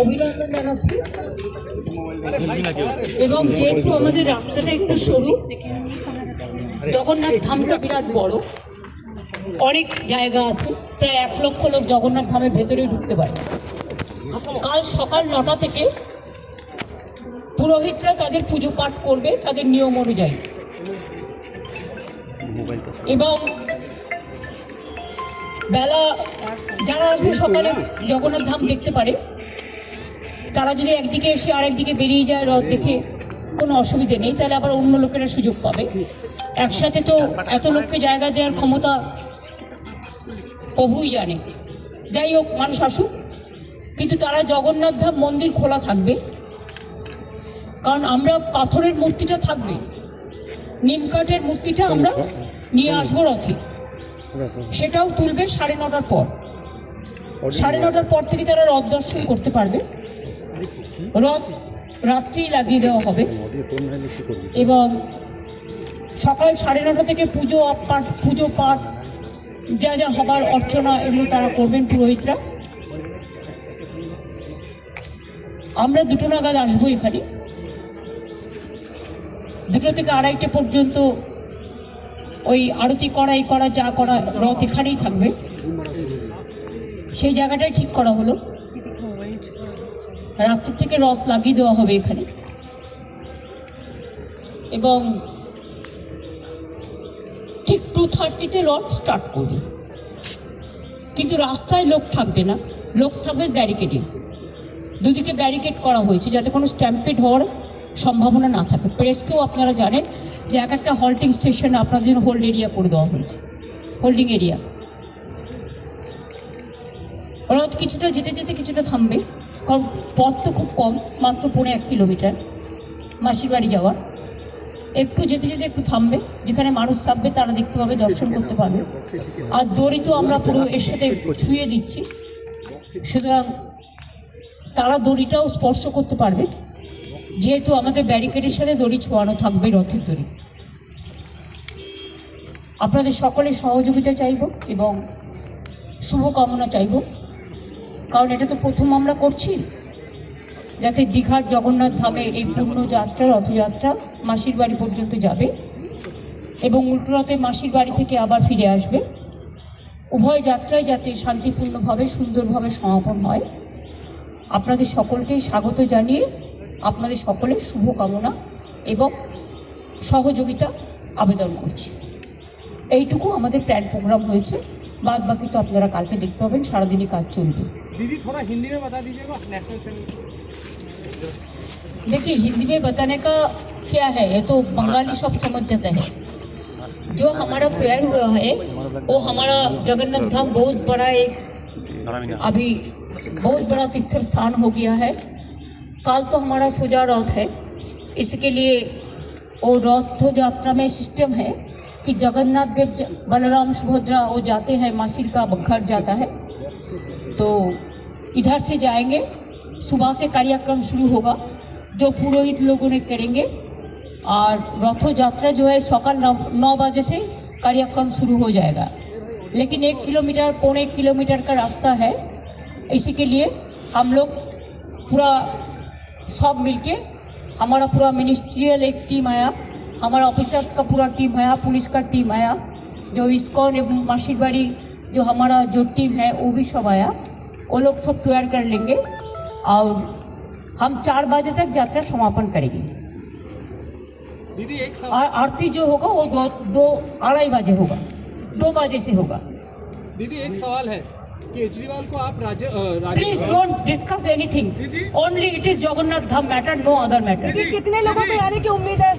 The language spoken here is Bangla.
অভিনন্দন জানাচ্ছি। এবং যেহেতু আমাদের রাস্তাটা একটু সরু জগন্নাথ ধামটা বিরাট বড়। অনেক জায়গা আছে প্রায় এক লক্ষ লোক জগন্নাথ ধামের ভেতরে ঢুকতে পারে। কাল সকাল নটা থেকে পুরোহিতরা তাদের পুজো পাঠ করবে তাদের নিয়ম অনুযায়ী। এবং বেলা যারা আসবে সকালে জগন্নাথ ধাম দেখতে পারে। তারা যদি একদিকে এসে আরেকদিকে বেরিয়ে যায় রথ দেখে কোনো অসুবিধে নেই। তাহলে আবার অন্য লোকেরা সুযোগ পাবে। একসাথে তো এত লোককে জায়গা দেওয়ার ক্ষমতা প্রভুই জানে। যাই হোক মানুষ আসুক। কিন্তু তারা জগন্নাথ ধাম মন্দির খোলা থাকবে। কারণ আমরা পাথরের মূর্তিটা থাকবে। নিমকাঠের মূর্তিটা আমরা নিয়ে আসব রথে। সেটাও তুলবে সাড়ে নটার পর। সাড়ে নটার পর থেকে তারা রথ দর্শন করতে পারবে। রথ রাত্রি লাগিয়ে দেওয়া হবে। এবং সকাল সাড়ে নটা থেকে পুজো পাঠ পুজো পাঠ যা যা হবার অর্চনা এগুলো তারা করবেন পুরোহিতরা। আমরা দুটো নাগাদ আসব এখানে। দুটো থেকে আড়াইটে পর্যন্ত ওই আরতি করা এই করা, যা করা, রথ এখানেই থাকবে। সেই জায়গাটাই ঠিক করা হলো। রাত্রি থেকে রথ লাগিয়ে দেওয়া হবে এখানে। এবং ঠিক টু থার্টিতে রথ স্টার্ট করবে। কিন্তু রাস্তায় লোক থাকবে না। লোক থাকবে ব্যারিকেডে দুদিকে ব্যারিকেড করা হয়েছে, যাতে কোনো স্ট্যাম্পেড হওয়ার সম্ভাবনা না থাকে। প্রেসকেও আপনারা জানেন যে এক একটা হল্টিং স্টেশন আপনাদের জন্য হোল্ড এরিয়া করে দেওয়া হয়েছে। হোল্ডিং এরিয়া রথ কিছুটা যেতে যেতে কিছুটা থামবে। কারণ পথ তো খুব কম, মাত্র পৌনে এক কিলোমিটার মাসির বাড়ি যাওয়ার। একটু যেতে যেতে একটু থামবে। যেখানে মানুষ থাকবে তারা দেখতে পাবে, দর্শন করতে পারবে। আর দড়ি তো আমরা পুরো এর সাথে ছুঁয়ে দিচ্ছি। সুতরাং তারা দড়িটাও স্পর্শ করতে পারবে। যেহেতু আমাদের ব্যারিকেডের সাথে দড়ি ছোঁয়ানো থাকবে রথের দড়ি। আপনাদের সকলের সহযোগিতা চাইব এবং শুভকামনা চাইব। কারণ এটা তো প্রথম আমরা করছি। যাতে দীঘার জগন্নাথ ধামের এই যাত্রা, রথযাত্রা মাসির বাড়ি পর্যন্ত যাবে এবং উল্টোরথে মাসির বাড়ি থেকে আবার ফিরে আসবে। উভয় যাত্রায় যাতে শান্তিপূর্ণভাবে, সুন্দরভাবে সমাপন হয়। আপনাদের সকলকেই স্বাগত জানিয়ে আপনাদের সকলের শুভকামনা এবং সহযোগিতা আবেদন করছি এইটুকু আমাদের প্ল্যান প্রোগ্রাম হয়েছে বাদ বাকি তো আপনারা কালকে দেখতে পাবেন সারাদিনই কাজ চলবে दीदी थोड़ा हिंदी में बता दीजिएगा नेशनल चैनल देखिए हिंदी में बताने का क्या है ये तो बंगाली सब समझ जाता है जो हमारा तैयार हुआ है वो हमारा जगन्नाथ धाम बहुत बड़ा एक अभी बहुत बड़ा तीर्थ स्थान हो गया है कल तो हमारा सोजा रथ है। इसके लिए वो रथ यात्रा में सिस्टम है कि जगन्नाथ देव बलराम सुभद्रा वो जाते हैं, मासिर का घर जाता है। तो इधर से जाएँगे, सुबह से कार्यक्रम शुरू होगा, जो पुरोहित लोगों ने करेंगे। और रथ यात्रा जो है, सकाल नौ बजे से कार्यक्रम शुरू हो जाएगा। लेकिन एक किलोमीटर, पौने एक किलोमीटर का रास्ता है। इसी के लिए हम लोग पूरा सब मिलके हमारा पूरा मिनिस्ट्रियल एक टीम आया। हमारा ऑफिसर्स का पूरा टीम आया पुलिस का टीम आया जो इस्कॉन एवं मासिर बाड़ी जो हमारा जो टीम है वो भी सब आया। वो लोग सब तैयार कर लेंगे और हम चार बजे तक यात्रा समापन करेंगे। दीदी एक और आरती जो होगा वो दो दो अढ़ाई बजे होगा। दो बजे से होगा। दीदी एक सवाल है। केजरीवाल को आप राज्य please don't discuss anything only it is Jagannath Dham matter no other matter कितने लोगों को आने की उम्मीद है?